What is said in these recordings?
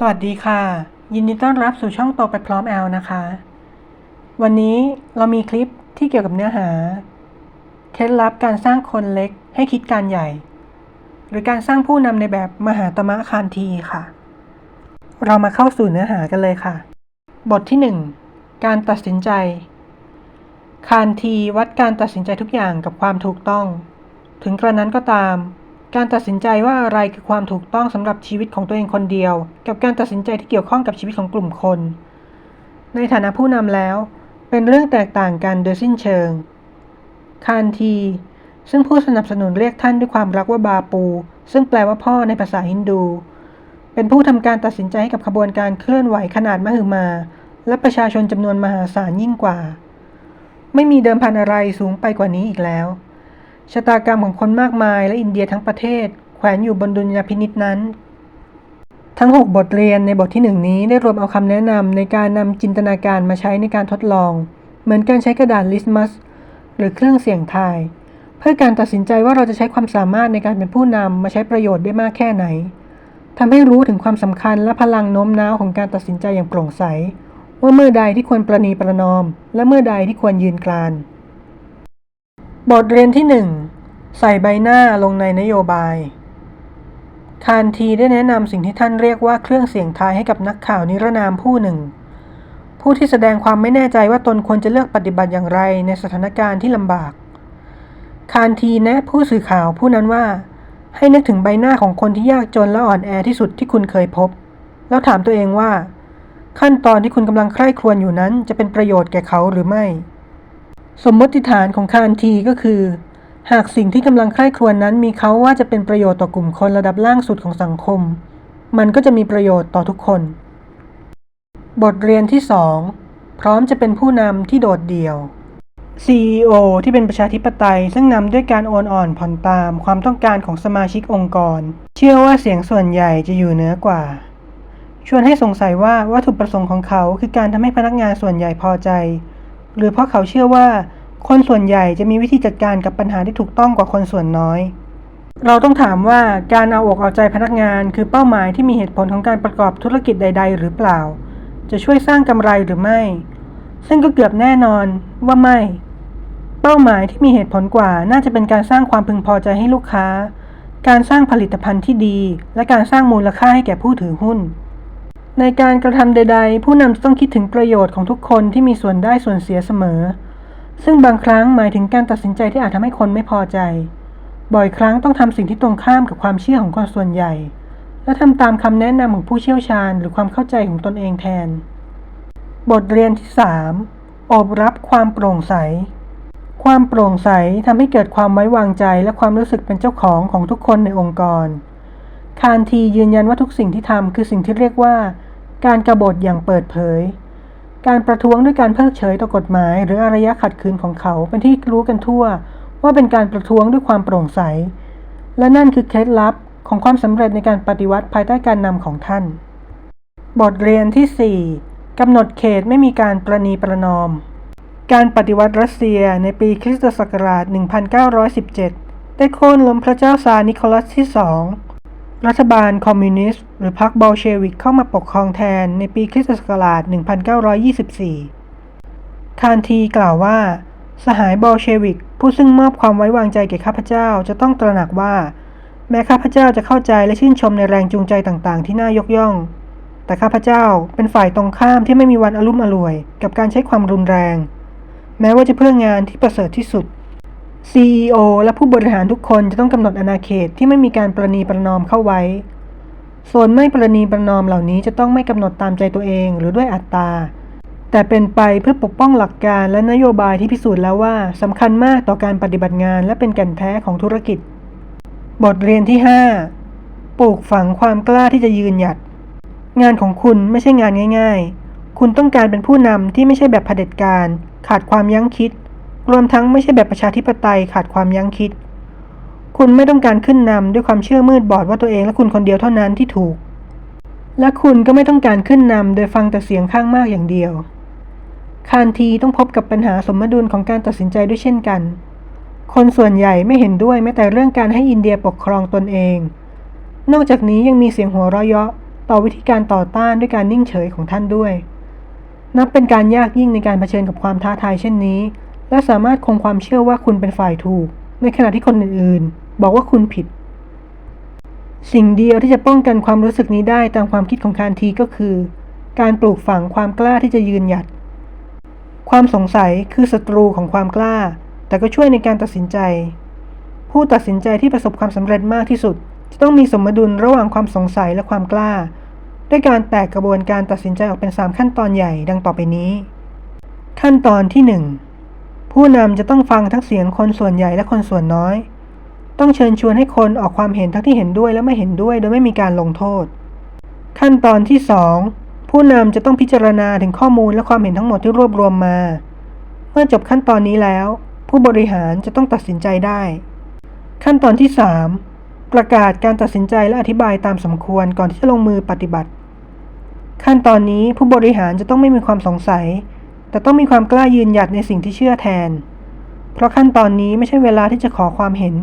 สวัสดีค่ะ ยินดีต้อนรับสู่ช่องโตไปพร้อมแอลนะคะ วันนี้เรามีคลิปที่เกี่ยวกับเนื้อหา เคล็ดลับการสร้างคนเล็กให้คิดการใหญ่ หรือการสร้างผู้นำในแบบมหาตมะคานทีค่ะ เรามาเข้าสู่เนื้อหากันเลยค่ะ บทที่ 1 การตัดสินใจ คานทีวัดการตัดสินใจทุกอย่างกับความถูกต้อง ถึงกระนั้นก็ตาม การตัดสินใจว่าอะไรคือความถูกต้องสำหรับชีวิตของตัวเองคนเดียว กับการตัดสินใจที่เกี่ยวข้องกับชีวิตของกลุ่มคน ในฐานะผู้นำแล้ว เป็นเรื่องแตกต่างกันโดยสิ้นเชิง คานที ซึ่งผู้สนับสนุนเรียกท่านด้วยความรักว่าบาปู ซึ่งแปลว่าพ่อในภาษาฮินดู เป็นผู้ทำการตัดสินใจให้กับขบวนการเคลื่อนไหวขนาดมหึมา และประชาชนจำนวนมหาศาลยิ่งกว่า ไม่มีเดิมพันอะไรสูงไปกว่านี้อีกแล้ว ชะตากรรมของคนมากมายและอินเดียทั้งประเทศ แขวนอยู่บนดุลยพินิษนั้น ทั้ง 6 บทเรียนในบทที่ 1 นี้ได้รวมเอาคำแนะนำในการนำจินตนาการมาใช้ในการทดลอง เหมือนการใช้กระดาษลิสมัสหรือเครื่องเสียงทาย เพื่อการตัดสินใจว่าเราจะใช้ความสามารถในการเป็นผู้นำมาใช้ประโยชน์ได้มากแค่ไหนทำให้รู้ถึงความสำคัญและพลังโน้มน้าวของการตัดสินใจอย่างโปร่งใส ว่าเมื่อใดที่ควรประนีประนอม และเมื่อใดที่ควรยืนกราน บทเรียนที่ 1 ใส่ใบหน้าลงในนโยบาย คานทีได้แนะนำสิ่งที่ท่านเรียกว่าเครื่องเสียงทายให้กับนักข่าวนิรนามผู้หนึ่ง ผู้ที่แสดงความไม่แน่ใจว่าตนควรจะเลือกปฏิบัติอย่างไรในสถานการณ์ที่ลำบาก คานทีแนะผู้สื่อข่าวผู้นั้นว่า ให้นึกถึงใบหน้าของคนที่ยากจนและอ่อนแอที่สุดที่คุณเคยพบ แล้วถามตัวเองว่า ขั้นตอนที่คุณกำลังใคร่ครวญอยู่นั้นจะเป็นประโยชน์แก่เขาหรือไม่ สมมติฐานของคานทีก็คือ หากสิ่งที่กำลังใคร่ครวญนั้นมีเขาว่าจะเป็นประโยชน์ต่อกลุ่มคนระดับล่างสุดของสังคม มันก็จะมีประโยชน์ต่อทุกคน บทเรียนที่ 2 พร้อมจะเป็นผู้นำที่โดดเดี่ยว CEO ที่เป็นประชาธิปไตยซึ่งนำด้วยการโอนอ่อนผ่อนตามความต้องการของสมาชิกองค์กร เชื่อว่าเสียงส่วนใหญ่จะอยู่เหนือกว่า ชวนให้สงสัยว่าวัตถุประสงค์ของเขาคือการทำให้พนักงานส่วนใหญ่พอใจ หรือเพราะเขาเชื่อว่า คนส่วนใหญ่จะมีวิธีจัดการกับปัญหาที่ถูกต้องกว่าคนส่วนน้อย เราต้องถามว่าการเอาอกเอาใจพนักงาน คือเป้าหมายที่มีเหตุผลของการประกอบธุรกิจใด ๆ หรือเปล่า จะช่วยสร้างกำไรหรือไม่ ซึ่งก็เกือบแน่นอนว่าไม่ เป้าหมายที่มีเหตุผลกว่าน่าจะเป็นการสร้างความพึงพอใจให้ลูกค้า การสร้างผลิตภัณฑ์ที่ดี และการสร้างมูลค่าให้แก่ผู้ถือหุ้น ในการกระทำใด ๆ ผู้นำจะต้องคิดถึงประโยชน์ของทุกคนที่มีส่วนได้ส่วนเสียเสมอ ซึ่งบางครั้งหมายถึงการตัดสินใจที่อาจทำให้คนไม่พอใจ บ่อยครั้งต้องทำสิ่งที่ตรงข้ามกับความเชื่อของคนส่วนใหญ่ และทำตามคำแนะนำของผู้เชี่ยวชาญ หรือความเข้าใจของตนเองแทน บทเรียนที่ 3 อบรับความโปร่งใส ความโปร่งใสทำให้เกิดความไว้วางใจ และความรู้สึกเป็นเจ้าของของทุกคนในองค์กร คานทียืนยันว่าทุกสิ่งที่ทำคือสิ่งที่เรียกว่า การกรบฏอย่างเปิดเผย การประท้วงด้วยการเพิกเฉยต่อกฎหมาย หรืออารยะขัดขืนของเขาเป็นที่รู้กันทั่ว ว่าเป็นการประท้วงด้วยความโปร่งใส และนั่นคือเคล็ดลับของความสำเร็จในการปฏิวัติภายใต้การนำของท่าน บทเรียนที่ 4 กำหนดเขตไม่มีการประนีประนอม การปฏิวัติรัสเซียในปีคริสตศักราช 1917 ได้โค่นล้มพระเจ้าซานิโคลัสที่ 2 รัฐบาลคอมมิวนิสต์หรือพรรคบอลเชวิกเข้ามาปกครองแทนในปีคริสตศักราช 1924 คานทีกล่าวว่า สหายบอลเชวิก ผู้ซึ่งมอบความไว้วางใจแก่ข้าพเจ้าจะต้องตระหนักว่า แม้ข้าพเจ้าจะเข้าใจและชื่นชมในแรงจูงใจต่างๆ ที่น่ายกย่อง แต่ข้าพเจ้าเป็นฝ่ายตรงข้ามที่ไม่มีวันอลุ่มอล่วย กับการใช้ความรุนแรง แม้ว่าจะเพื่องานที่ประเสริฐที่สุด CEO และผู้บริหารทุกคนจะต้องกำหนดอาณาเขตที่ไม่มีการประนีประนอมเข้าไว้ ส่วนไม่ประนีประนอมเหล่านี้จะต้องไม่กำหนดตามใจตัวเองหรือด้วยอัตตา แต่เป็นไปเพื่อปกป้องหลักการและนโยบายที่พิสูจน์แล้วว่าสำคัญมากต่อการปฏิบัติงานและเป็นแก่นแท้ของธุรกิจ บทเรียนที่ 5 ปลูกฝังความกล้าที่จะยืนหยัด งานของคุณไม่ใช่งานง่าย ๆ คุณต้องการเป็นผู้นำที่ไม่ใช่แบบเผด็จการ ขาดความยั้งคิด รวมทั้งไม่ใช่แบบประชาธิปไตยขาดความยั้งคิด คุณไม่ต้องการขึ้นนำด้วยความเชื่อมืดบอดว่าตัวเองและคุณคนเดียวเท่านั้นที่ถูก และคุณก็ไม่ต้องการขึ้นนำโดยฟังแต่เสียงข้างมากอย่างเดียว คานทีต้องพบกับปัญหาสมดุลของการตัดสินใจด้วยเช่นกัน คนส่วนใหญ่ไม่เห็นด้วยแม้แต่เรื่องการให้อินเดียปกครองตนเอง นอกจากนี้ยังมีเสียงหัวเราะเยาะต่อวิธีการต่อต้านด้วยการนิ่งเฉยของท่านด้วย นับเป็นการยากยิ่งในการเผชิญกับความท้าทายเช่นนี้ และสามารถคงความเชื่อว่าคุณเป็นฝ่ายถูก ในขณะที่คนอื่นๆ บอกว่าคุณผิด สิ่งเดียวที่จะป้องกันความรู้สึกนี้ได้ตามความคิดของคานทีก็คือ การปลูกฝังความกล้าที่จะยืนหยัด ความสงสัยคือศัตรูของความกล้า แต่ก็ช่วยในการตัดสินใจ ผู้ตัดสินใจที่ประสบความสำเร็จมากที่สุด จะต้องมีสมดุลระหว่างความสงสัยและความกล้า ด้วยการแตกกระบวนการตัดสินใจออกเป็น 3 ขั้นตอนใหญ่ดังต่อไปนี้ ขั้นตอนที่ 1 ผู้นำจะต้องฟังทั้งเสียงคนส่วนใหญ่และคนส่วนน้อย ต้องเชิญชวนให้คนออกความเห็นทั้งที่เห็นด้วยและไม่เห็นด้วย โดยไม่มีการลงโทษ ขั้นตอนที่ 2 ผู้นำจะต้องพิจารณาถึงข้อมูลและความเห็นทั้งหมดที่รวบรวมมา เมื่อจบขั้นตอนนี้แล้ว ผู้บริหารจะต้องตัดสินใจได้ ขั้นตอนที่ 3 ประกาศการตัดสินใจและอธิบายตามสมควรก่อนที่จะลงมือปฏิบัติ ขั้นตอนนี้ผู้บริหารจะต้องไม่มีความสงสัย แต่ต้องมีความกล้ายืนหยัดในสิ่งที่เชื่อแทน เพราะขั้นตอนนี้ไม่ใช่เวลาที่จะขอความเห็น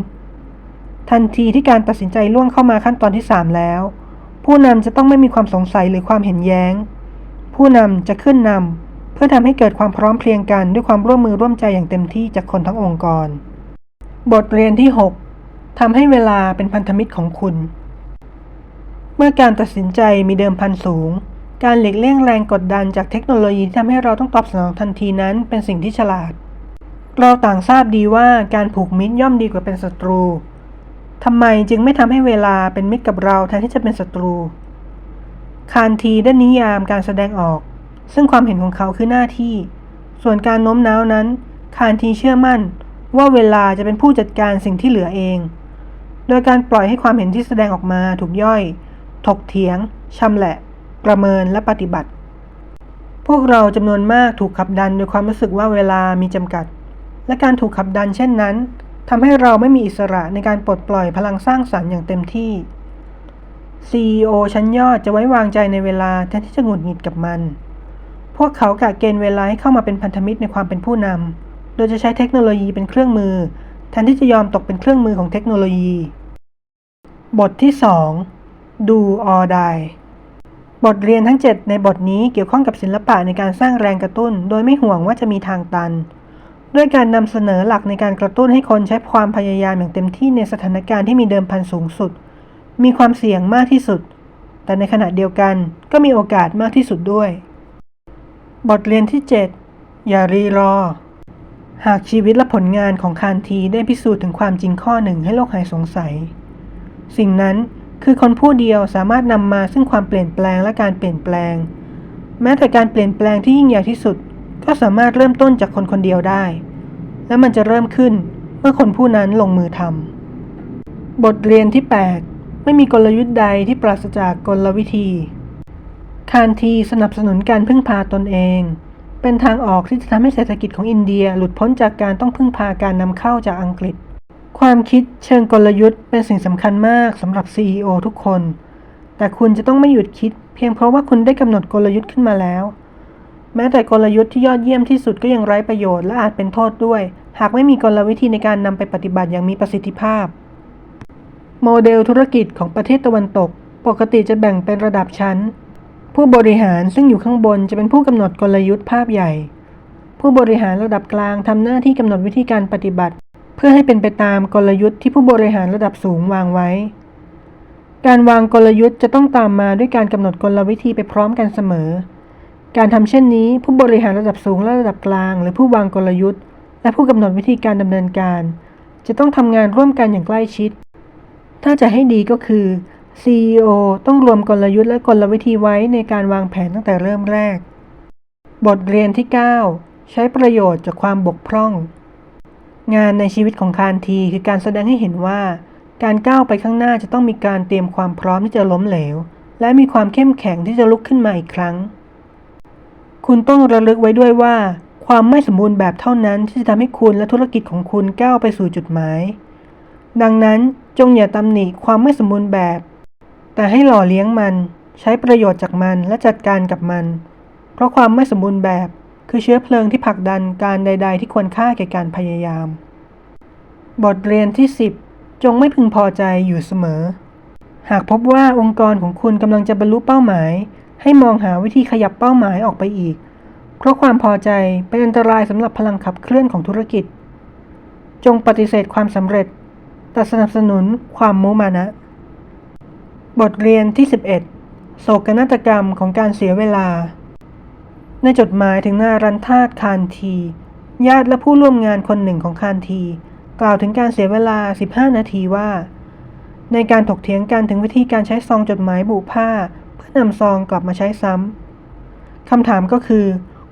ทันทีที่การตัดสินใจล่วงเข้ามาขั้นตอนที่ 3 แล้ว ผู้นำจะต้องไม่มีความสงสัยหรือความเห็นแย้ง ผู้นำจะขึ้นนำเพื่อทำให้เกิดความพร้อมเพรียงกันด้วยความร่วมมือร่วมใจอย่างเต็มที่จากคนทั้งองค์กร บทเรียนที่ 6ทำให้เวลาเป็นพันธมิตรของคุณ เมื่อการตัดสินใจมีเดิมพันสูง การหลีกเลี่ยงแรงกดดันจากเทคโนโลยีที่ทำให้เราต้องตอบสนองทันทีนั้นเป็นสิ่งที่ฉลาด เราต่างทราบดีว่าการผูกมิตรย่อมดีกว่าเป็นศัตรูทำไมจึงไม่ทำให้เวลาเป็นมิตรกับเราแทนที่จะเป็นศัตรู คานทีได้นิยามการแสดงออก ซึ่งความเห็นของเขาคือหน้าที่ ส่วนการโน้มน้าวนั้น คานทีเชื่อมั่น ว่าเวลาจะเป็นผู้จัดการสิ่งที่เหลือเอง โดยการปล่อยให้ความเห็นที่แสดงออกมาถูกย่อย ถกเถียงชำแหละ ประเมินและปฏิบัติ พวกเราจำนวนมากถูกขับดันโดยความรู้สึกว่าเวลามีจำกัด และการถูกขับดันเช่นนั้นทำให้เราไม่มีอิสระในการปลดปล่อยพลังสร้างสรรค์อย่างเต็มที่ CEO ชั้นยอดจะไว้วางใจในเวลาแทนที่จะหงุดหงิดกับมัน พวกเขากะเกณฑ์เวลาให้เข้ามาเป็นพันธมิตรในความเป็นผู้นำ โดยจะใช้เทคโนโลยีเป็นเครื่องมือ แทนที่จะยอมตกเป็นเครื่องมือของเทคโนโลยี บทที่ 2 Do or Die บทเรียนทั้ง 7 ในบทนี้เกี่ยวข้องกับศิลปะในการสร้างแรงกระตุ้น โดยไม่ห่วงว่าจะมีทางตัน ด้วยการนำเสนอหลักในการกระตุ้นให้คนใช้ความพยายามอย่างเต็มที่ในสถานการณ์ที่มีเดิมพันสูงสุด มีความเสี่ยงมากที่สุด แต่ในขณะเดียวกันก็มีโอกาสมากที่สุดด้วย บทเรียนที่ 7 อย่ารีรอ หากชีวิตและผลงานของคานทีได้พิสูจน์ถึงความจริงข้อหนึ่งให้โลกหายสงสัย สิ่งนั้น คือคนผู้เดียวสามารถนำมาซึ่งความเปลี่ยนแปลงและการเปลี่ยนแปลง แม้แต่การเปลี่ยนแปลงที่ยิ่งใหญ่ที่สุด ก็สามารถเริ่มต้นจากคนคนเดียวได้ และมันจะเริ่มขึ้นเมื่อคนผู้นั้นลงมือทำบทเรียนที่ 8 ไม่มีกลยุทธ์ใดที่ปราศจากกลวิธี คานทีสนับสนุนการพึ่งพาตนเอง เป็นทางออกที่จะทำให้เศรษฐกิจของอินเดียหลุดพ้นจากการต้องพึ่งพาการนำเข้าจากอังกฤษ ความคิดเชิงกลยุทธ์เป็นสิ่งสำคัญมากสำหรับ CEO ทุกคน แต่คุณจะต้องไม่หยุดคิด เพียงเพราะว่าคุณได้กำหนดกลยุทธ์ขึ้นมาแล้ว แม้แต่กลยุทธ์ที่ยอดเยี่ยมที่สุดก็ยังไร้ประโยชน์และอาจเป็นโทษด้วย หากไม่มีกลวิธีในการนำไปปฏิบัติอย่างมีประสิทธิภาพ โมเดลธุรกิจของประเทศตะวันตก ปกติจะแบ่งเป็นระดับชั้น ผู้บริหารซึ่งอยู่ข้างบนจะเป็นผู้กำหนดกลยุทธ์ภาพใหญ่ ผู้บริหารระดับกลางทำหน้าที่กำหนดวิธีการปฏิบัติ เพื่อให้เป็นไปตามกลยุทธ์ที่ผู้บริหารระดับสูงวางไว้ การวางกลยุทธ์จะต้องตามมาด้วยการกำหนดกลวิธีไปพร้อมกันเสมอ การทำเช่นนี้ ผู้บริหารระดับสูงและระดับกลาง หรือผู้วางกลยุทธ์ และผู้กำหนดวิธีการดำเนินการ จะต้องทำงานร่วมกันอย่างใกล้ชิด ถ้าจะให้ดีก็คือ CEO ต้องรวมกลยุทธ์และกลวิธีไว้ในการวางแผนตั้งแต่เริ่มแรก บทเรียนที่ 9 ใช้ประโยชน์จากความบกพร่อง งานในชีวิตของคานทีคือการแสดงให้เห็นว่า การก้าวไปข้างหน้าจะต้องมีการเตรียมความพร้อมที่จะล้มเหลว และมีความเข้มแข็งที่จะลุกขึ้นมาอีกครั้ง คุณต้องระลึกไว้ด้วยว่า ความไม่สมบูรณ์แบบเท่านั้นที่จะทำให้คุณและธุรกิจของคุณก้าวไปสู่จุดหมาย ดังนั้นจงอย่าตำหนิความไม่สมบูรณ์แบบ แต่ให้หล่อเลี้ยงมัน ใช้ประโยชน์จากมันและจัดการกับมัน เพราะความไม่สมบูรณ์แบบ คือเชื้อเพลิงที่ผลักดันการใด ๆ ที่ควรค่าแก่การพยายาม บทเรียนที่ 10 จงไม่พึงพอใจอยู่เสมอ หากพบว่าองค์กรของคุณกำลังจะบรรลุเป้าหมาย ให้มองหาวิธีขยับเป้าหมายออกไปอีก เพราะความพอใจเป็นอันตรายสำหรับพลังขับเคลื่อนของธุรกิจ จงปฏิเสธความสำเร็จ แต่สนับสนุนความมุมานะ บทเรียนที่ 11 โศกนาฏกรรมของการเสียเวลา ในจดหมายถึงนารันทาตคานที ญาติและผู้ร่วมงานคนหนึ่งของคานที กล่าวถึงการเสียเวลา 15 นาทีว่า ในการถกเถียงกันถึงวิธีการใช้ซองจดหมายบุผ้า เพื่อนำซองกลับมาใช้ซ้ำคำถามก็คือ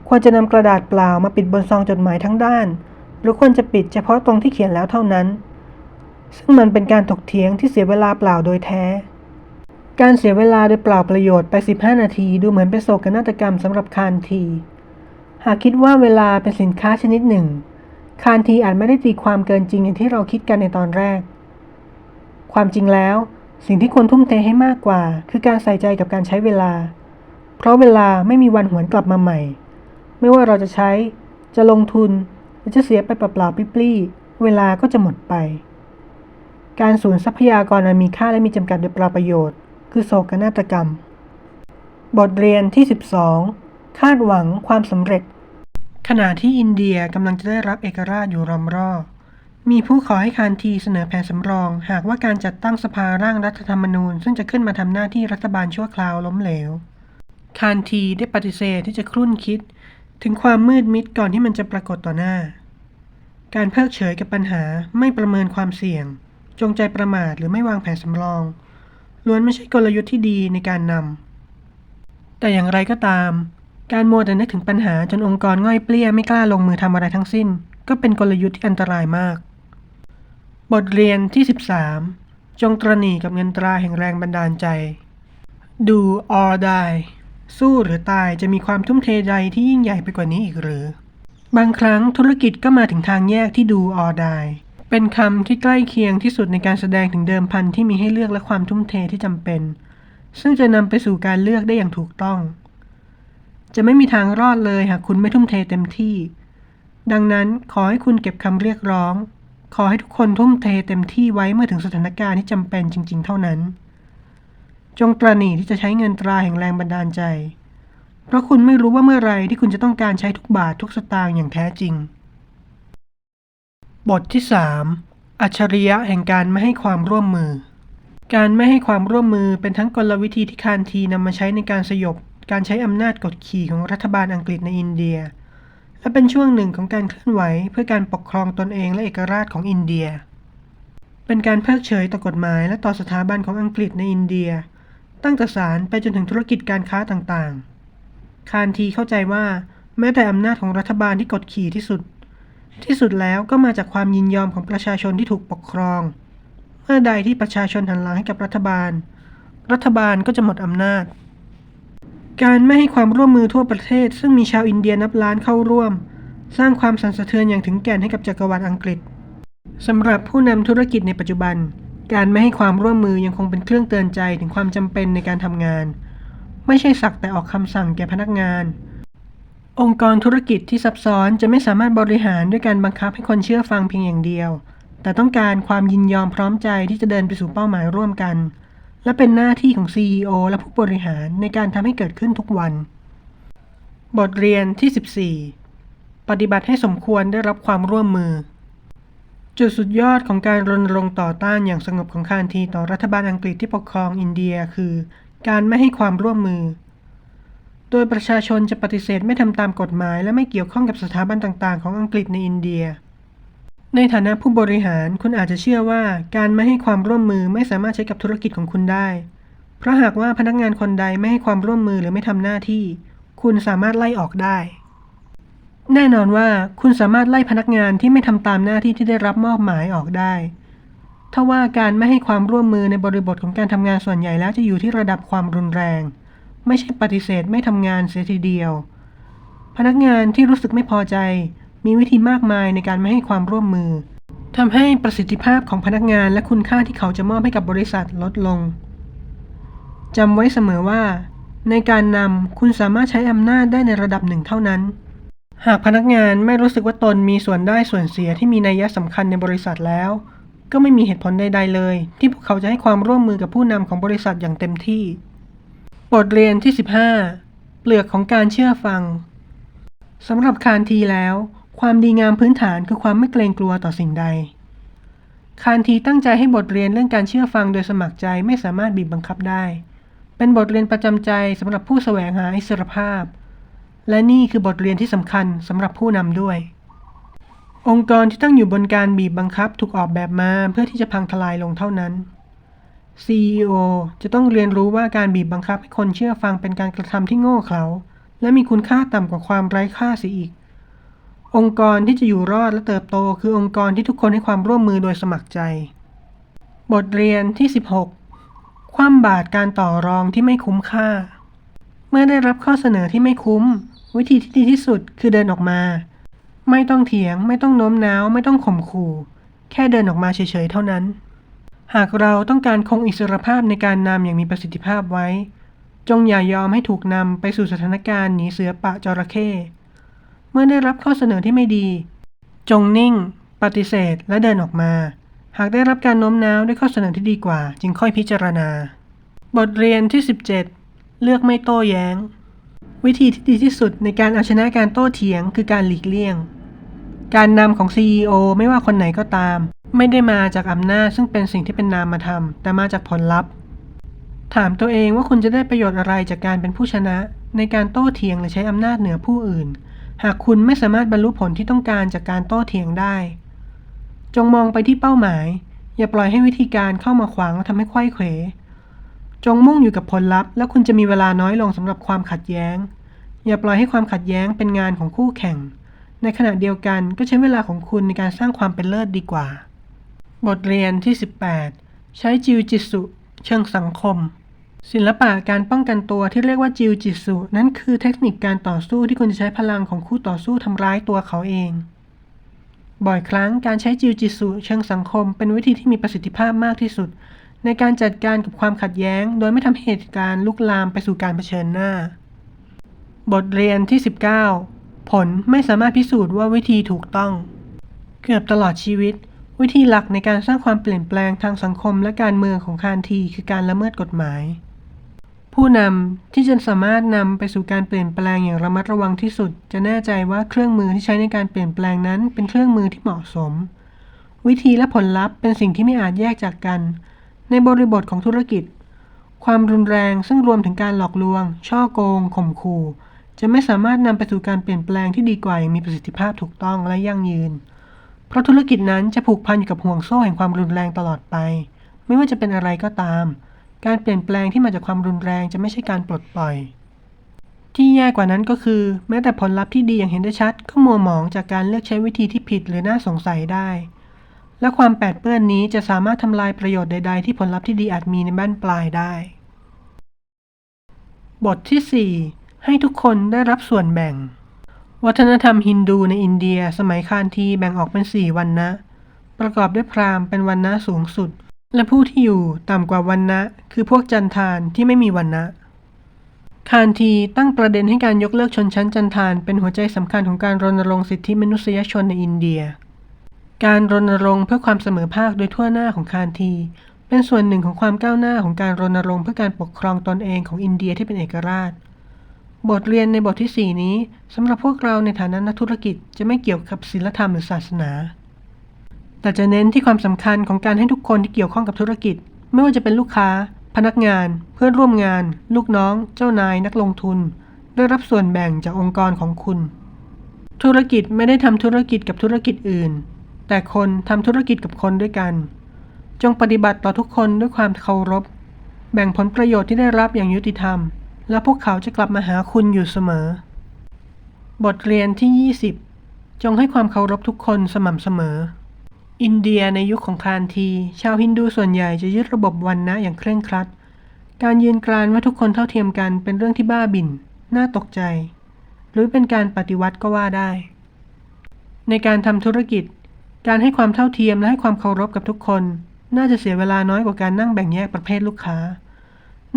ควรจะนำกระดาษเปล่ามาปิดบนซองจดหมายทั้งด้าน หรือควรจะปิดเฉพาะตรงที่เขียนแล้วเท่านั้น ซึ่งมันเป็นการถกเถียงที่เสียเวลาเปล่าโดยแท้ การเสียเวลาโดยเปล่าประโยชน์ไป 15 นาทีดูเหมือนเป็นโศกนาฏกรรมสำหรับคานที หากคิดว่าเวลาเป็นสินค้าชนิดหนึ่ง คานทีอาจไม่ได้ตีความเกินจริงอย่างที่เราคิดกันในตอนแรก ความจริงแล้ว สิ่งที่ควรทุ่มเทให้มากกว่า คือการใส่ใจกับการใช้เวลา เพราะเวลาไม่มีวันหวนกลับมาใหม่ ไม่ว่าเราจะใช้ จะลงทุนหรือจะเสียไปเปล่าๆปลี้ๆเวลาก็จะหมดไป การสูญทรัพยากรอันมีค่าและมีจำกัดโดยเปล่าประโยชน์ คือโศกนาฏกรรม บทเรียนที่ 12 คาดหวังความสำเร็จ ขณะที่อินเดียกำลังจะได้รับเอกราชอยู่รอมรอบมีผู้ขอให้คานทีเสนอแผนสำรอง หากว่าการจัดตั้งสภาร่างรัฐธรรมนูญ ซึ่งจะขึ้นมาทำหน้าที่รัฐบาลชั่วคราวล้มเหลว คานทีได้ปฏิเสธที่จะครุ่นคิด ถึงความมืดมิดก่อนที่มันจะปรากฏต่อหน้า การเพิกเฉยกับปัญหาไม่ประเมินความเสี่ยง จงใจประมาทหรือไม่วางแผนสำรอง ล้วนไม่ใช่กลยุทธ์ที่ดีในการนำ แต่อย่างไรก็ตาม การมัวแต่นึกถึงปัญหาจนองค์กรง่อยเปลี้ยไม่กล้าลงมือทำอะไรทั้งสิ้น ก็เป็นกลยุทธ์ที่อันตรายมาก บทเรียนที่ 13 จงตระหนี่กับเงินตราแห่งแรงบันดาลใจ Do or die สู้หรือตายจะมีความทุ่มเทใดที่ยิ่งใหญ่ไปกว่านี้อีกหรือ บางครั้งธุรกิจก็มาถึงทางแยกที่ Do or die เป็นคำที่ใกล้เคียงที่สุดในการแสดงถึงเดิมพันที่มีให้เลือกและความทุ่มเทที่จำเป็น ซึ่งจะนำไปสู่การเลือกได้อย่างถูกต้อง จะไม่มีทางรอดเลยหากคุณไม่ทุ่มเทเต็มที่ ดังนั้นขอให้คุณเก็บคำเรียกร้อง ขอให้ทุกคนทุ่มเทเต็มที่ไว้เมื่อถึงสถานการณ์ที่จำเป็นจริง ๆ เท่านั้น จงตระหนี่ที่จะใช้เงินตราแห่งแรงบันดาลใจ เพราะคุณไม่รู้ว่าเมื่อไรที่คุณจะต้องการใช้ทุกบาททุกสตางค์อย่างแท้จริง บทที่ 3 อัจฉริยะแห่งการไม่ให้ความร่วมมือ การไม่ให้ความร่วมมือเป็นทั้งกลวิธีที่คานทีนำมาใช้ในการสยบ การใช้อำนาจกดขี่ของรัฐบาลอังกฤษในอินเดีย และเป็นช่วงหนึ่งของการเคลื่อนไหวเพื่อการปกครองตนเองและเอกราชของอินเดีย เป็นการเพิกเฉยต่อกฎหมายและต่อสถาบันของอังกฤษในอินเดีย ตั้งแต่ศาลไปจนถึงธุรกิจการค้าต่างๆ คานทีเข้าใจว่า แม้แต่อำนาจของรัฐบาลที่กดขี่ที่สุด ที่สุดแล้วก็มาจากความยินยอมของประชาชนที่ถูกปกครอง เมื่อใดที่ประชาชนหันหลังให้กับรัฐบาล รัฐบาลก็จะหมดอำนาจ การไม่ให้ความร่วมมือทั่วประเทศ ซึ่งมีชาวอินเดียนับล้านเข้าร่วม สร้างความสั่นสะเทือนอย่างถึงแก่นให้กับจักรวรรดิอังกฤษสำหรับผู้นำธุรกิจในปัจจุบัน การไม่ให้ความร่วมมือยังคงเป็นเครื่องเตือนใจถึงความจำเป็นในการทำงาน ไม่ใช่สักแต่ออกคำสั่งแก่พนักงาน องค์กรธุรกิจที่ซับซ้อนจะไม่สามารถบริหารด้วยการบังคับให้คนเชื่อฟังเพียงอย่างเดียว แต่ต้องการความยินยอมพร้อมใจที่จะเดินไปสู่เป้าหมายร่วมกัน และเป็นหน้าที่ของ CEO และผู้บริหารในการทำให้เกิดขึ้นทุกวัน บทเรียนที่ 14 ปฏิบัติให้สมควรได้รับความร่วมมือ จุดสุดยอดของการรณรงค์ต่อต้านอย่างสงบของคานทีต่อรัฐบาลอังกฤษที่ปกครองอินเดีย คือ การไม่ให้ความร่วมมือ โดยประชาชนจะปฏิเสธไม่ทำตามกฎหมาย และไม่เกี่ยวข้องกับสถาบันต่าง ๆ ของอังกฤษในอินเดีย ในฐานะผู้บริหารคุณอาจจะเชื่อว่าการไม่ให้ความร่วมมือไม่สามารถใช้กับธุรกิจของคุณได้ เพราะหากว่าพนักงานคนใดไม่ให้ความร่วมมือหรือไม่ทำหน้าที่ คุณสามารถไล่ออกได้ แน่นอนว่าคุณสามารถไล่พนักงานที่ไม่ทำตามหน้าที่ที่ได้รับมอบหมายออกได้ทว่าการไม่ให้ความร่วมมือในบริบทของการทำงานส่วนใหญ่แล้วจะอยู่ที่ระดับความรุนแรง ไม่ใช่ปฏิเสธไม่ทำงานเสียทีเดียว พนักงานที่รู้สึกไม่พอใจ มีวิธีมากมายในการไม่ให้ความร่วมมือทำให้ประสิทธิภาพของพนักงานและคุณค่าที่เขาจะมอบให้กับบริษัทลดลงจำไว้เสมอว่า ในการนำคุณสามารถใช้อำนาจได้ในระดับหนึ่งเท่านั้น หากพนักงานไม่รู้สึกว่าตนมีส่วนได้ส่วนเสียที่มีนัยสำคัญในบริษัทแล้ว ก็ไม่มีเหตุผลใดๆเลย ที่พวกเขาจะให้ความร่วมมือกับผู้นำของบริษัทอย่างเต็มที่ บทเรียนที่ 15 เปลือกของการเชื่อฟังสำหรับคานทีแล้ว ความดีงามพื้นฐานคือความไม่เกรงกลัวต่อสิ่งใด คานทีตั้งใจให้บทเรียนเรื่องการเชื่อฟังโดยสมัครใจไม่สามารถบีบบังคับได้ เป็นบทเรียนประจำใจสำหรับผู้แสวงหาอิสรภาพ และนี่คือบทเรียนที่สำคัญสำหรับผู้นำด้วย องค์กรที่ตั้งอยู่บนการบีบบังคับถูกออกแบบมาเพื่อที่จะพังทลายลงเท่านั้น CEO จะต้องเรียนรู้ว่าการบีบบังคับให้คนเชื่อฟังเป็นการกระทำที่โง่เขลาและมีคุณค่าต่ำกว่าความไร้ค่าเสียอีก องค์กรที่จะอยู่รอดและเติบโต คือองค์กรที่ทุกคนให้ความร่วมมือโดยสมัครใจ บทเรียนที่ 16 ความบาตรการต่อรองที่ไม่คุ้มค่า เมื่อได้รับข้อเสนอที่ไม่คุ้ม วิธีที่ดีที่สุดคือเดินออกมา ไม่ต้องเถียง ไม่ต้องโน้มน้าว ไม่ต้องข่มขู่ แค่เดินออกมาเฉยๆเท่านั้น หากเราต้องการคงอิสรภาพในการนำอย่างมีประสิทธิภาพไว้ จงอย่ายอมให้ถูกนำไปสู่สถานการณ์หนีเสือปะจระเข้ เมื่อได้รับข้อเสนอที่ไม่ดี จงนิ่ง ปฏิเสธและเดินออกมา หากได้รับการโน้มน้าวด้วยข้อเสนอที่ดีกว่า จึงค่อยพิจารณา บทเรียนที่ 17 เลือกไม่โต้แย้ง วิธีที่ดีที่สุดในการเอาชนะการโต้เถียงคือการหลีกเลี่ยง การนำของ CEO ไม่ว่าคนไหนก็ตาม ไม่ได้มาจากอำนาจซึ่งเป็นสิ่งที่เป็นนามธรรม แต่มาจากผลลัพธ์ ถามตัวเองว่าคุณจะได้ประโยชน์อะไรจากการเป็นผู้ชนะ ในการโต้เถียงหรือใช้อำนาจเหนือผู้อื่น หากคุณไม่สามารถบรรลุผลที่ต้องการจากการโต้เถียงได้ จงมองไปที่เป้าหมาย อย่าปล่อยให้วิธีการเข้ามาขวางและทำให้ไขว้เขวจงมุ่งอยู่กับผลลัพธ์แล้วคุณจะมีเวลาน้อยลงสำหรับความขัดแย้ง อย่าปล่อยให้ความขัดแย้งเป็นงานของคู่แข่ง ในขณะเดียวกันก็ใช้เวลาของคุณในการสร้างความเป็นเลิศดีกว่า บทเรียนที่ 18 ใช้จิวจิสุ เชิงสังคม ศิลปะการป้องกันตัวที่เรียกว่าจิวจิสุนั่นคือเทคนิคการต่อสู้ที่คุณจะใช้พลังของคู่ต่อสู้ทำร้ายตัวเขาเอง บ่อยครั้งการใช้จิวจิสุเชิงสังคม เป็นวิธีที่มีประสิทธิภาพมากที่สุด ในการจัดการกับความขัดแย้ง โดยไม่ทำเหตุการณ์ลุกลามไปสู่การเผชิญหน้า บทเรียนที่ 19 ผลไม่สามารถพิสูจน์ว่าวิธีถูกต้อง เกือบตลอดชีวิต วิธีหลักในการสร้างความเปลี่ยนแปลงทางสังคมและการเมืองของคานทีคือการละเมิดกฎหมาย ผู้นำที่จะสามารถนำไปสู่การเปลี่ยนแปลงอย่างระมัดระวังที่สุด จะแน่ใจว่าเครื่องมือที่ใช้ในการเปลี่ยนแปลงนั้น เป็นเครื่องมือที่เหมาะสม วิธีและผลลัพธ์เป็นสิ่งที่ไม่อาจแยกจากกัน ในบริบทของธุรกิจ ความรุนแรงซึ่งรวมถึงการหลอกลวง ช่อโกง ข่มขู่ จะไม่สามารถนำไปสู่การเปลี่ยนแปลงที่ดีกว่าอย่างมีประสิทธิภาพถูกต้องและยั่งยืน เพราะธุรกิจนั้นจะผูกพันอยู่กับห่วงโซ่แห่งความรุนแรงตลอดไป ไม่ว่าจะเป็นอะไรก็ตาม การเปลี่ยนแปลงที่มาจากความรุนแรงจะไม่ใช่การปลดปล่อย ที่แย่กว่านั้นก็คือ แม้แต่ผลลัพธ์ที่ดีอย่างเห็นได้ชัด ก็มัวหมองจากการเลือกใช้วิธีที่ผิดหรือน่าสงสัยได้ และความแปดเปื้อนนี้จะสามารถทำลายประโยชน์ใด ๆ ที่ผลลัพธ์ที่ดีอาจมีในบ้านปลายได้ บทที่ 4 ให้ทุกคนได้รับส่วนแบ่ง วัฒนธรรมฮินดูในอินเดียสมัยคานทีแบ่งออกเป็นสี่วันนะ ประกอบด้วยพราหมณ์เป็นวันนะสูงสุด และผู้ที่อยู่ต่ำกว่าวันนะ คือพวกจันทานที่ไม่มีวันนะคานทีตั้งประเด็นให้การยกเลิกชนชั้นจันทานเป็นหัวใจสำคัญของการรณรงค์สิทธิมนุษยชนในอินเดีย การรณรงค์เพื่อความเสมอภาคโดยทั่วหน้าของคานที เป็นส่วนหนึ่งของความก้าวหน้าของการรณรงค์เพื่อการปกครองตนเองของอินเดียที่เป็นเอกราช บทเรียนในบทที่ 4 นี้สำหรับพวกเราในฐานะนักธุรกิจจะไม่เกี่ยวกับศีลธรรมหรือศาสนา แต่จะเน้นที่ความสำคัญของการให้ทุกคนที่เกี่ยวข้องกับธุรกิจ ไม่ว่าจะเป็นลูกค้า พนักงาน เพื่อนร่วมงาน ลูกน้อง เจ้านาย นักลงทุน ได้รับส่วนแบ่งจากองค์กรของคุณ ธุรกิจไม่ได้ทำธุรกิจกับธุรกิจอื่น แต่คนทำธุรกิจกับคนด้วยกัน จงปฏิบัติต่อทุกคนด้วยความเคารพ แบ่งผลประโยชน์ที่ได้รับอย่างยุติธรรม และพวกเขาจะกลับมาหาคุณอยู่เสมอ บทเรียนที่ 20 จงให้ความเคารพทุกคนสม่ำเสมอ อินเดียในยุคของคานที ชาวฮินดูส่วนใหญ่จะยึดระบบวันนะอย่างเคร่งครัด การยืนกรานว่าทุกคนเท่าเทียมกันเป็นเรื่องที่บ้าบิ่น น่าตกใจ หรือเป็นการปฏิวัติก็ว่าได้ ในการทำธุรกิจ การให้ความเท่าเทียมและให้ความเคารพกับทุกคน น่าจะเสียเวลาน้อยกว่าการนั่งแบ่งแยกประเภทลูกค้า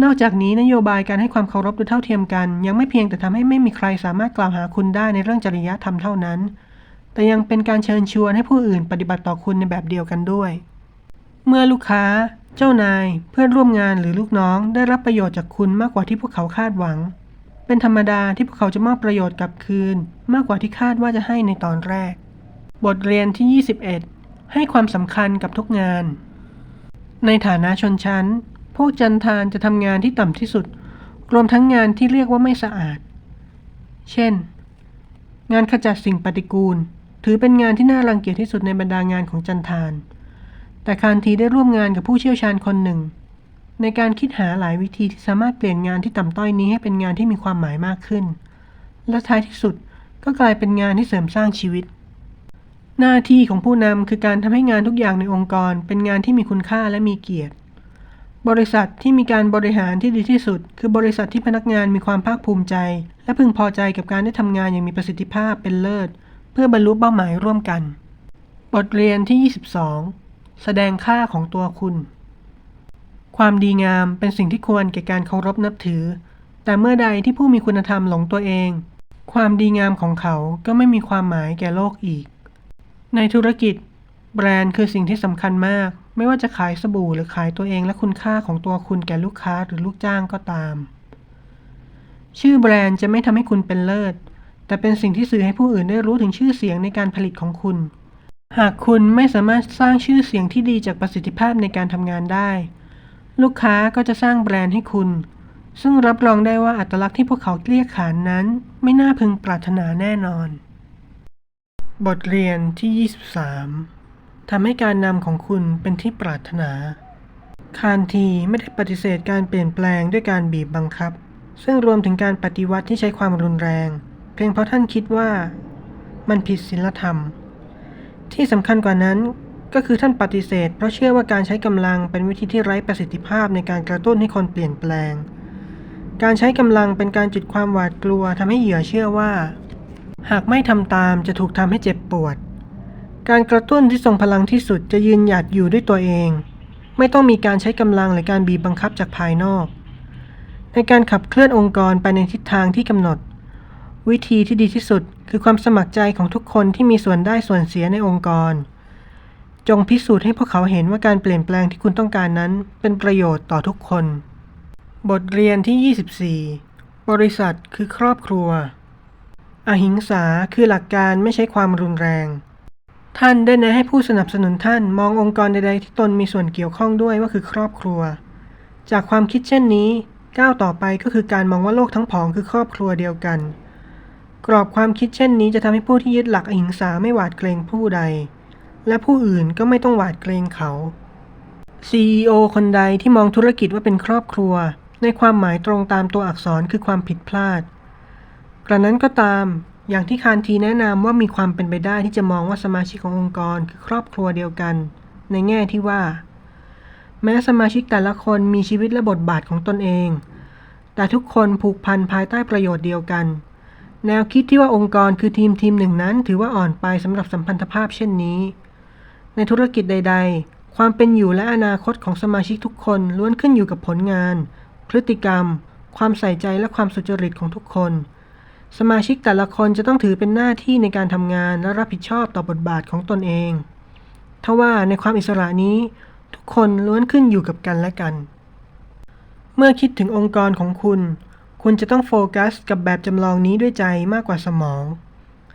นอกจากนี้นโยบายการให้ความเคารพโดยเท่าเทียมกัน ยังไม่เพียงแต่ทำให้ไม่มีใครสามารถกล่าวหาคุณได้ในเรื่องจริยธรรมเท่านั้น แต่ยังเป็นการเชิญชวนให้ผู้อื่นปฏิบัติต่อคุณในแบบเดียวกันด้วย เมื่อลูกค้า เจ้านาย เพื่อนร่วมงานหรือลูกน้องได้รับประโยชน์จากคุณมากกว่าที่พวกเขาคาดหวัง เป็นธรรมดาที่พวกเขาจะมอบประโยชน์กลับคืน มากกว่าที่คาดว่าจะให้ในตอนแรก บทเรียนที่ 21 ให้ความสำคัญกับทุกงาน ในฐานะชนชั้น พวกจันทานจะทำงานที่ต่ำที่สุด รวมทั้งงานที่เรียกว่าไม่สะอาด เช่น งานขจัดสิ่งปฏิกูล ถือเป็นงานที่น่ารังเกียจที่สุดในบรรดางานของจันทาน แต่คานทีได้ร่วมงานกับผู้เชี่ยวชาญคนหนึ่ง ในการคิดหาหลายวิธีที่สามารถเปลี่ยนงานที่ต่ำต้อยนี้ให้เป็นงานที่มีความหมายมากขึ้น และท้ายที่สุดก็กลายเป็นงานที่เสริมสร้างชีวิต หน้าที่ของผู้นำคือการทำให้งานทุกอย่างในองค์กร เป็นงานที่มีคุณค่าและมีเกียรติ บริษัทที่มีการบริหารที่ดีที่สุด คือบริษัทที่พนักงานมีความภาคภูมิใจ และพึงพอใจกับการได้ทำงานอย่างมีประสิทธิภาพเป็นเลิศ เพื่อบรรลุเป้าหมายร่วมกัน บทเรียนที่ 22 แสดงค่าของตัวคุณ ความดีงามเป็นสิ่งที่ควรแก่การเคารพนับถือ แต่เมื่อใดที่ผู้มีคุณธรรมหลงตัวเอง ความดีงามของเขาก็ไม่มีความหมายแก่โลกอีก ในธุรกิจ แบรนด์คือสิ่งที่สำคัญมาก ไม่ว่าจะขายสบู่หรือขายตัวเองและคุณค่าของตัวคุณแก่ลูกค้าหรือลูกจ้างก็ตาม ชื่อแบรนด์จะไม่ทำให้คุณเป็นเลิศ แต่เป็นสิ่งที่สื่อให้ผู้อื่นได้รู้ถึงชื่อเสียงในการผลิตของคุณ หากคุณไม่สามารถสร้างชื่อเสียงที่ดีจากประสิทธิภาพในการทำงานได้ ลูกค้าก็จะสร้างแบรนด์ให้คุณ ซึ่งรับรองได้ว่าอัตลักษณ์ที่พวกเขาเรียกขานนั้น ไม่น่าพึงปรารถนาแน่นอน บทเรียนที่ 23 ทำให้การนำของคุณเป็นที่ปรารถนา คานทีไม่ได้ปฏิเสธการเปลี่ยนแปลงด้วยการบีบบังคับ ซึ่งรวมถึงการปฏิวัติที่ใช้ความรุนแรง เพียงเพราะท่านคิดว่า มันผิดศีลธรรม ที่สำคัญกว่านั้นก็คือท่านปฏิเสธ เพราะเชื่อว่าการใช้กำลังเป็นวิธีที่ไร้ประสิทธิภาพในการกระตุ้นให้คนเปลี่ยนแปลง การใช้กำลังเป็นการจุดความหวาดกลัวทำให้เหยื่อเชื่อว่า หากไม่ทำตามจะถูกทำให้เจ็บปวด การกระตุ้นที่ทรงพลังที่สุดจะยืนหยัดอยู่ด้วยตัวเอง ไม่ต้องมีการใช้กำลังหรือการบีบบังคับจากภายนอก ในการขับเคลื่อนองค์กรไปในทิศทางที่กำหนด วิธีที่ดีที่สุดคือความสมัครใจของทุกคนที่มีส่วนได้ส่วนเสียในองค์กร จงพิสูจน์ให้พวกเขาเห็นว่าการเปลี่ยนแปลงที่คุณต้องการนั้น เป็นประโยชน์ต่อทุกคน บทเรียนที่ 24 บริษัทคือครอบครัว อหิงสาคือหลักการไม่ใช้ความรุนแรง ท่านได้แนะให้ผู้สนับสนุนท่านมององค์กรใดๆที่ตนมีส่วนเกี่ยวข้องด้วยว่าคือครอบครัว จากความคิดเช่นนี้ก้าวต่อไปก็คือการมองว่าโลกทั้งผองคือครอบครัวเดียวกัน กรอบความคิดเช่นนี้จะทำให้ผู้ที่ยึดหลักอหิงสาไม่หวาดเกรงผู้ใด และผู้อื่นก็ไม่ต้องหวาดเกรงเขา CEO คนใดที่มองธุรกิจว่าเป็นครอบครัว ในความหมายตรงตามตัวอักษรคือความผิดพลาด กระนั้นก็ตาม อย่างที่คานทีแนะนำว่ามีความเป็นไปได้ที่จะมองว่าสมาชิกขององค์กรคือครอบครัวเดียวกัน ในแง่ที่ว่า แม้สมาชิกแต่ละคนมีชีวิตและบทบาทของตนเอง แต่ทุกคนผูกพันภายใต้ประโยชน์เดียวกัน แนวคิดที่ว่าองค์กรคือทีมทีมหนึ่งนั้น ถือว่าอ่อนไปสำหรับสัมพันธภาพเช่นนี้ ในธุรกิจใด ๆ ความเป็นอยู่และอนาคตของสมาชิกทุกคนล้วนขึ้นอยู่กับผลงาน พฤติกรรม ความใส่ใจและความสุจริตของทุกคน สมาชิกแต่ละคนจะต้องถือเป็นหน้าที่ในการทำงานและรับผิดชอบต่อบทบาทของตนเอง ทว่าในความอิสระนี้ ทุกคนล้วนขึ้นอยู่กับกันและกัน เมื่อคิดถึงองค์กรของคุณ คุณจะต้องโฟกัสกับแบบจำลองนี้ด้วยใจมากกว่าสมอง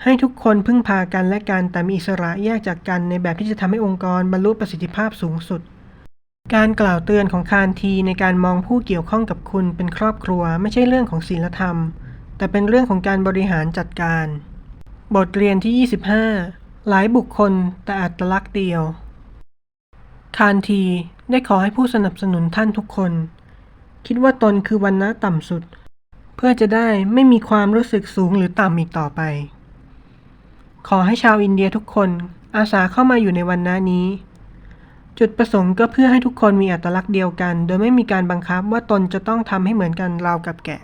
ให้ทุกคนพึ่งพากันและกันแต่มีอิสระแยกจากกันในแบบที่จะทำให้องค์กรบรรลุประสิทธิภาพสูงสุด การกล่าวเตือนของคานทีในการมองผู้เกี่ยวข้องกับคุณเป็นครอบครัว ไม่ใช่เรื่องของศีลธรรม แต่เป็นเรื่องของการบริหารจัดการ บทเรียนที่ 25 หลายบุคคลแต่อัตลักษณ์เดียว คานทีได้ขอให้ผู้สนับสนุนท่านทุกคน คิดว่าตนคือวันณะต่ำสุด เพื่อจะได้ไม่มีความรู้สึกสูงหรือต่ำอีกต่อไป ขอให้ชาวอินเดียทุกคนอาสาเข้ามาอยู่ในวันน้านี้ จุดประสงค์ก็เพื่อให้ทุกคนมีอัตลักษณ์เดียวกัน โดยไม่มีการบังคับว่าตนจะต้องทำให้เหมือนกันราวกับแกะ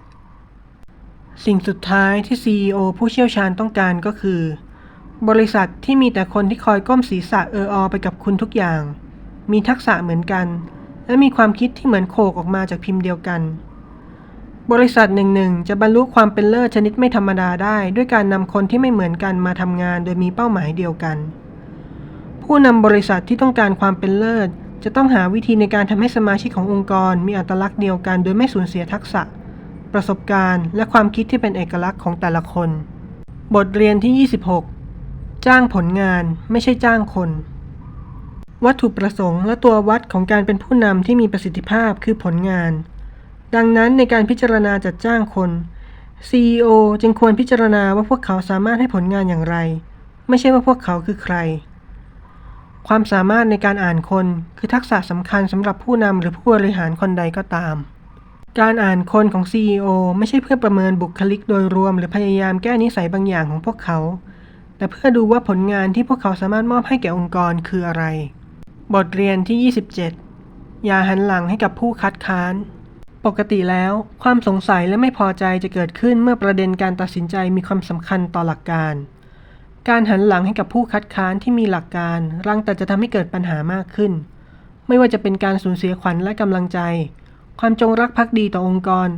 สิ่งสุดท้ายที่ CEO ผู้เชี่ยวชาญต้องการก็คือ บริษัทที่มีแต่คนที่คอยก้มศีรษะเอออไปกับคุณทุกอย่าง มีทักษะเหมือนกัน และมีความคิดที่เหมือนโขกออกมาจากพิมพ์เดียวกัน บริษัทหนึ่งๆจะบรรลุความเป็นเลิศชนิดไม่ธรรมดาได้ ด้วยการนำคนที่ไม่เหมือนกันมาทำงานโดยมีเป้าหมายเดียวกัน ผู้นำบริษัทที่ต้องการความเป็นเลิศจะต้องหาวิธีในการทำให้สมาชิกขององค์กร มีอัตลักษณ์เดียวกัน โดยไม่สูญเสียทักษะ ประสบการณ์ และความคิดที่เป็นเอกลักษณ์ของแต่ละคน บทเรียนที่ 26 จ้างผลงานไม่ใช่จ้างคน วัตถุประสงค์และตัววัดของการเป็นผู้นำที่มีประสิทธิภาพคือผลงาน ดังนั้นในการพิจารณาจัดจ้างคน CEO จึงควรพิจารณาว่าพวกเขาสามารถให้ผลงานอย่างไร ไม่ใช่ว่าพวกเขาคือใคร ความสามารถในการอ่านคนคือทักษะสำคัญสำหรับผู้นำหรือผู้บริหารคนใดก็ตาม การอ่านคนของ CEO ไม่ใช่เพื่อประเมินบุคลิกโดยรวม หรือพยายามแก้นิสัยบางอย่างของพวกเขา แต่เพื่อดูว่าผลงานที่พวกเขาสามารถมอบให้แก่องค์กรคืออะไร บทเรียนที่ 27 อย่าหันหลังให้กับผู้คัดค้าน ปกติแล้ว ความสงสัยและไม่พอใจจะเกิดขึ้นเมื่อประเด็นการตัดสินใจมีความสำคัญต่อหลักการ การหันหลังให้กับผู้คัดค้านที่มีหลักการรังแต่จะทำให้เกิดปัญหามากขึ้น ไม่ว่าจะเป็นการสูญเสียขวัญและกำลังใจ ความจงรักภักดีต่อองค์กร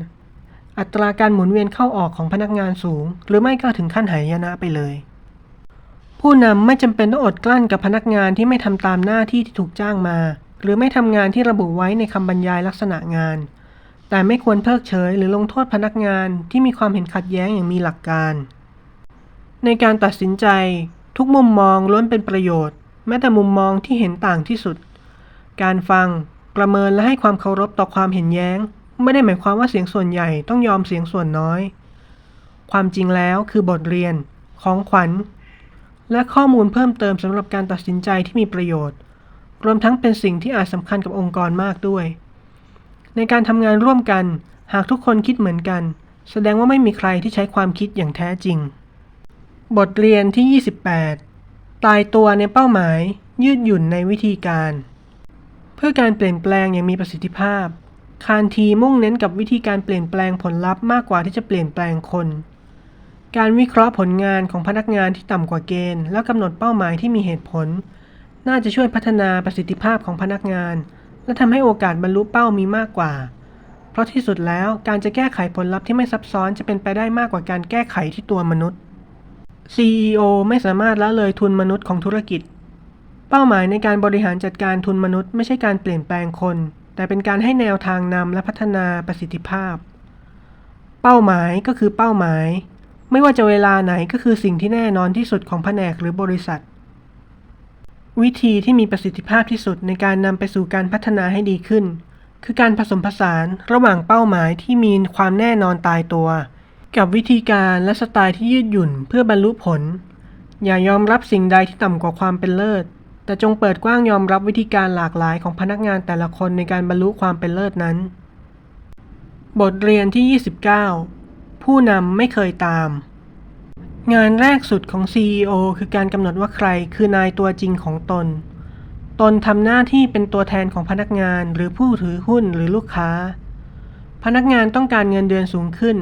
อัตราการหมุนเวียนเข้าออกของพนักงานสูง หรือไม่ก็ถึงขั้นหายนะไปเลย ผู้นำไม่จำเป็นต้องอดกลั้นกับพนักงานที่ไม่ทำตามหน้าที่ที่ถูกจ้างมา หรือไม่ทำงานที่ระบุไว้ในคำบรรยายลักษณะงาน แต่ไม่ควรเพิกเฉยหรือลงโทษพนักงานที่มีความเห็นขัดแย้งอย่างมีหลักการ ในการตัดสินใจ ทุกมุมมองล้วนเป็นประโยชน์ แม้แต่มุมมองที่เห็นต่างที่สุด การฟัง ประเมินและให้ความเคารพต่อความเห็นแย้ง ไม่ได้หมายความว่าเสียงส่วนใหญ่ต้องยอมเสียงส่วนน้อย ความจริงแล้วคือบทเรียน ของขวัญ และข้อมูลเพิ่มเติมสำหรับการตัดสินใจที่มีประโยชน์ รวมทั้งเป็นสิ่งที่อาจสำคัญกับองค์กรมากด้วย ในการทำงานร่วมกัน หากทุกคนคิดเหมือนกัน แสดงว่าไม่มีใครที่ใช้ความคิดอย่างแท้จริง บทเรียนที่ 28 ตายตัวในเป้าหมาย ยืดหยุ่นในวิธีการ เพื่อการเปลี่ยนแปลงอย่างมีประสิทธิภาพ คานทีมุ่งเน้นกับวิธีการเปลี่ยนแปลงผลลัพธ์มากกว่าที่จะเปลี่ยนแปลงคน การวิเคราะห์ผลงานของพนักงานที่ต่ำกว่าเกณฑ์ แล้วกำหนดเป้าหมายที่มีเหตุผล น่าจะช่วยพัฒนาประสิทธิภาพของพนักงาน และทำให้โอกาสบรรลุเป้ามีมากกว่า เพราะที่สุดแล้วการจะแก้ไขผลลัพธ์ที่ไม่ซับซ้อนจะเป็นไปได้มากกว่าการแก้ไขที่ตัวมนุษย์ CEO ไม่สามารถละเลยทุนมนุษย์ของธุรกิจ เป้าหมายในการบริหารจัดการทุนมนุษย์ไม่ใช่การเปลี่ยนแปลงคน แต่เป็นการให้แนวทางนำและพัฒนาประสิทธิภาพ เป้าหมายก็คือเป้าหมาย ไม่ว่าจะเวลาไหนก็คือสิ่งที่แน่นอนที่สุดของแผนกหรือบริษัท วิธีที่มีประสิทธิภาพที่สุดในการนำไปสู่การพัฒนาให้ดีขึ้น คือการผสมผสานระหว่างเป้าหมายที่มีความแน่นอนตายตัว กับวิธีการและสไตล์ที่ยืดหยุ่นเพื่อบรรลุผล อย่ายอมรับสิ่งใดที่ต่ำกว่าความเป็นเลิศ แต่จงเปิดกว้างยอมรับวิธีการหลากหลายของพนักงานแต่ละคนในการบรรลุความเป็นเลิศนั้น บทเรียนที่ 29 ผู้นำไม่เคยตาม งานแรกสุดของ CEO คือการกำหนดว่าใครคือนายตัวจริงของตน ตนทำหน้าที่เป็นตัวแทนของพนักงานหรือผู้ถือหุ้นหรือลูกค้า พนักงานต้องการเงินเดือนสูงขึ้น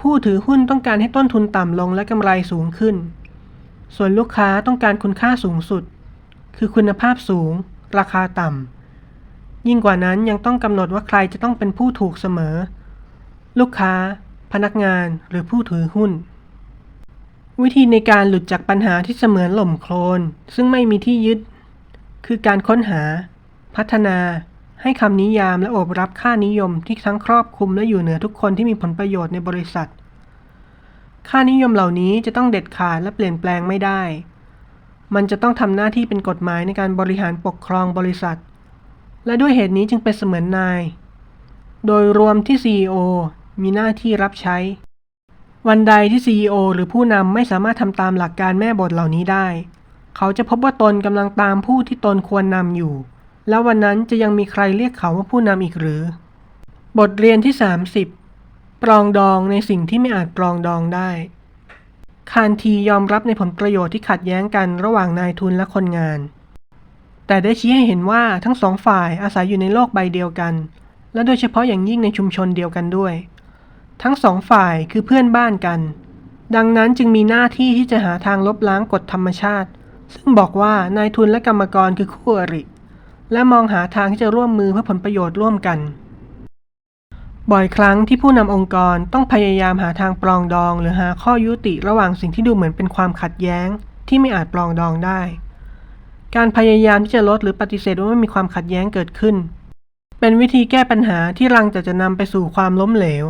ผู้ถือหุ้นต้องการให้ต้นทุนต่ำลงและกำไรสูงขึ้น ส่วนลูกค้าต้องการคุณค่าสูงสุด คือคุณภาพสูง ราคาต่ำ ยิ่งกว่านั้นยังต้องกำหนดว่าใครจะต้องเป็นผู้ถูกเสมอ ลูกค้า พนักงานหรือผู้ถือหุ้น วิธีในการหลุดจากปัญหาที่เสมือนหล่มโคลน ซึ่งไม่มีที่ยึด คือการค้นหา พัฒนาให้คำนิยามและโอบรับค่านิยมที่ทั้งครอบคลุมและอยู่เหนือทุกคนที่มีผลประโยชน์ในบริษัท ค่านิยมเหล่านี้จะต้องเด็ดขาดและเปลี่ยนแปลงไม่ได้ มันจะต้องทำหน้าที่เป็นกฎหมายในการบริหารปกครองบริษัท และด้วยเหตุนี้จึงเป็นเสมือนนาย โดยรวมที่ CEO มีหน้าที่รับใช้ วันใดที่ CEO หรือผู้นำไม่สามารถทำตามหลักการแม่บทเหล่านี้ได้ เขาจะพบว่าตนกำลังตามผู้ที่ตนควรนำอยู่ แล้ววันนั้นจะยังมีใครเรียกเขาว่าผู้นำอีกหรือ บทเรียนที่ 30 ปรองดองในสิ่งที่ไม่อาจปรองดองได้ คานทียอมรับในผลประโยชน์ที่ขัดแย้งกันระหว่างนายทุนและคนงาน แต่ได้ชี้ให้เห็นว่าทั้งสองฝ่ายอาศัยอยู่ในโลกใบเดียวกัน และโดยเฉพาะอย่างยิ่งในชุมชนเดียวกันด้วย ทั้งสองฝ่ายคือเพื่อนบ้านกัน ดังนั้นจึงมีหน้าที่ที่จะหาทางลบล้างกฎธรรมชาติ ซึ่งบอกว่านายทุนและกรรมกรคือคู่อริ และมองหาทางที่จะร่วมมือเพื่อผลประโยชน์ร่วมกัน บ่อยครั้งที่ผู้นำองค์กรต้องพยายามหาทางปลองดอง หรือหาข้อยุติระหว่างสิ่งที่ดูเหมือนเป็นความขัดแย้ง ที่ไม่อาจปลองดองได้ การพยายามที่จะลดหรือปฏิเสธว่าไม่มีความขัดแย้งเกิดขึ้น เป็นวิธีแก้ปัญหาที่รังแต่จะนำไปสู่ความล้มเหลว